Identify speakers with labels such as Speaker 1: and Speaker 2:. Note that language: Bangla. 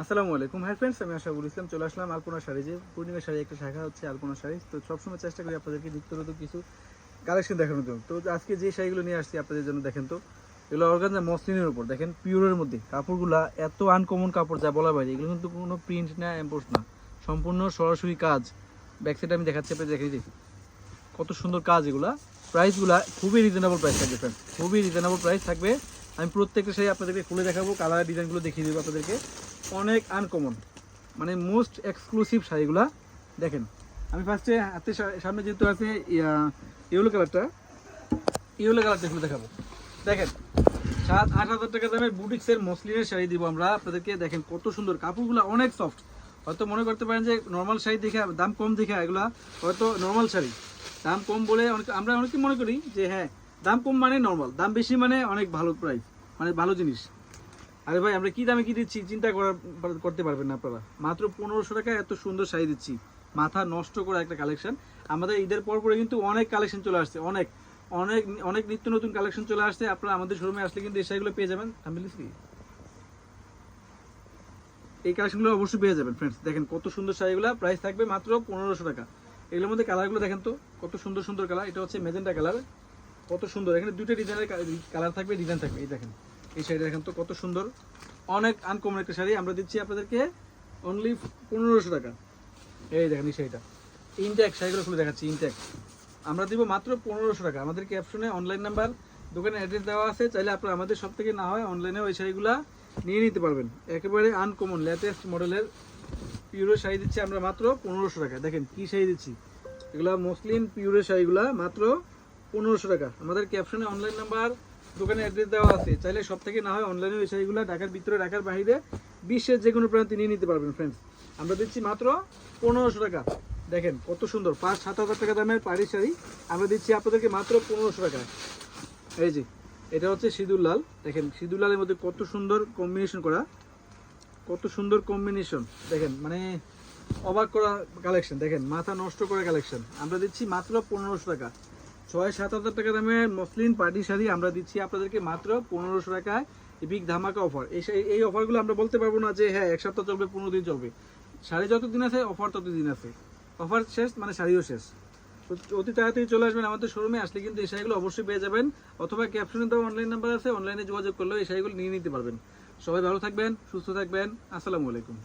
Speaker 1: আসসালামু আলাইকুম। হাই ফ্রেন্ডস আমি আশাবুল ইসলাম, চলে আসলাম আলপনা শাড়ি যে পূর্ণিমা শাড়ি, একটা শাখা হচ্ছে আলপনা শাড়ি। তো সবসময় চেষ্টা করি আপনাদেরকে নিত্যনতুন কিছু কালেকশন দেখানোর জন্য। তো আজকে যে শাড়িগুলো নিয়ে আসছি আপনাদের জন্য, দেখেন তো, এগুলো অর্গানজা মসলিনের উপর, দেখেন পিওরের মধ্যে। কাপড়গুলো এত আনকমন কাপড় যা বলা বাইরে এগুলো কিন্তু কোনো প্রিন্ট না এম্বোস না। সম্পূর্ণ সরাসরি কাজ। ব্যাক সাইড আমি দেখাচ্ছি, আপনাদের দেখে দিই। কত সুন্দর কাজ এগুলা। প্রাইসগুলা খুবই রিজনেবল প্রাইস থাকবে ফ্রেন্ড খুবই রিজনেবল প্রাইস থাকবে। আমি প্রত্যেকটা শাড়ি আপনাদেরকে খুলে দেখাবো কালার ডিজাইনগুলো দেখিয়ে দেবো আপনাদেরকে। অনেক আনকমন মানে মোস্ট এক্সক্লুসিভ শাড়িগুলা। দেখেন, আমি ফার্স্টে হাতের সা- সামনে যেহেতু আছে ইয়েলো কালারটা ইয়েলো কালারটা খুলে দেখাবো। দেখেন, সাত, আট হাজার টাকা দামের বুটিক্সের মসলিনের শাড়ি দিব আমরা। আপনাদেরকে দেখেন কত সুন্দর। কাপড়গুলো অনেক সফট হয়তো মনে করতে পারেন যে নর্মাল শাড়ি দেখে, দাম কম দেখে এগুলা, হয়তো নর্মাল শাড়ি। দাম কম বলে অনেক, আমরা অনেকে মনে করি যে হ্যাঁ দাম কম মানে নর্মাল দাম বেশি মানে অনেক ভালো প্রাইস মানে ভালো জিনিস। আরে ভাই, আমরা কি দামে কি দিচ্ছি? চিন্তা করতে পারবেন না আপনারা। মাত্র পনেরোশো টাকা এত সুন্দর শাড়ি দিচ্ছি। মাথা নষ্ট করা একটা কালেকশন আমাদের ঈদের পর পরে কিন্তু অনেক কালেকশন চলে আসছে। অনেক। অনেক অনেক নিত্য নতুন কালেকশন চলে আসছে। আপনারা আমাদের শোরুমে আসলে কিন্তু এই শাড়িগুলো পেয়ে যাবেন। আমি কি? এই কালেকশনগুলো অবশ্যই পেয়ে যাবেন ফ্রেন্ডস দেখেন কত সুন্দর শাড়িগুলো। প্রাইস থাকবে মাত্র পনেরোশো টাকা। এগুলোর মধ্যে কালারগুলো দেখেন তো, কত সুন্দর সুন্দর কালার এটা হচ্ছে মেজেন্টা কালার কত সুন্দর। এখানে দুটো ডিজাইনের কালার থাকবে ডিজাইন থাকবে। এই দেখেন। এই শাড়িটা দেখেন তো কত সুন্দর। অনেক আনকমন একটা শাড়ি। আমরা দিচ্ছি আপনাদেরকে অনলি পনেরোশো টাকা। এই দেখেন এই শাড়িটা। ইনটেক শাড়িগুলো খুলে দেখাচ্ছি ইনটেক আমরা দিব মাত্র পনেরোশো টাকা। আমাদের ক্যাপশনে অনলাইন নাম্বার দোকানে অ্যাড্রেস দেওয়া আছে। চাইলে আপনারা আমাদের সব থেকে না হয় অনলাইনে ওই শাড়িগুলা নিয়ে নিতে পারবেন। একেবারে আনকমন লেটেস্ট মডেলের পিওরের শাড়ি দিচ্ছি আমরা মাত্র পনেরোশো টাকা। দেখেন কী শাড়ি দিচ্ছি। এগুলো মসলিন পিওরের শাড়িগুলা মাত্র পনেরোশো টাকা। আমাদের ক্যাপশনে অনলাইন নাম্বার দোকানে অ্যাড্রেস দেওয়া আছে। চাইলে সব থেকে না হয় অনলাইনে ওই শাড়িগুলো ঢাকার ভিতরে, ঢাকার বাইরে বিশ্বের যে কোনো প্রান্তে নিয়ে নিতে পারবেন ফ্রেন্ডস আমরা দিচ্ছি মাত্র পনেরোশো টাকা। দেখেন কত সুন্দর, পাঁচ, সাত হাজার টাকা দামের পাড়ি শাড়ি। আমরা দিচ্ছি আপনাদেরকে মাত্র পনেরোশো টাকা এই যে, এটা হচ্ছে সিঁদুর লাল। দেখেন, সিঁদুর লালের মধ্যে কত সুন্দর কম্বিনেশন করা। কত সুন্দর কম্বিনেশন দেখেন মানে অবাক করা কালেকশন দেখেন, মাথা নষ্ট করা কালেকশন আমরা দিচ্ছি মাত্র পনেরোশো টাকা। ছয় সাত হাজার টাকা দামের মসলিন পার্টি শাড়ি আমরা দিচ্ছি আপনাদেরকে মাত্র পনেরোশো টাকায় বিগ ধামাকা অফার এই এই অফারগুলো আমরা বলতে পারব না যে হ্যাঁ এক সপ্তাহ চলবে, পনেরো দিন চলবে। শাড়ি যত দিন আছে অফার তত দিন আছে। অফার শেষ মানে শাড়িও শেষ। অতি তাড়াতাড়ি চলে আসবেন আমাদের শোরুমে আসলে কিন্তু এই শাড়িগুলো অবশ্যই পেয়ে যাবেন। অথবা ক্যাপশনে দেওয়া অনলাইন নাম্বার আছে অনলাইনে যোগাযোগ করলেও এই শাড়িগুলো নিয়ে নিতে পারবেন। সবাই ভালো থাকবেন, সুস্থ থাকবেন। আসসালামু আলাইকুম।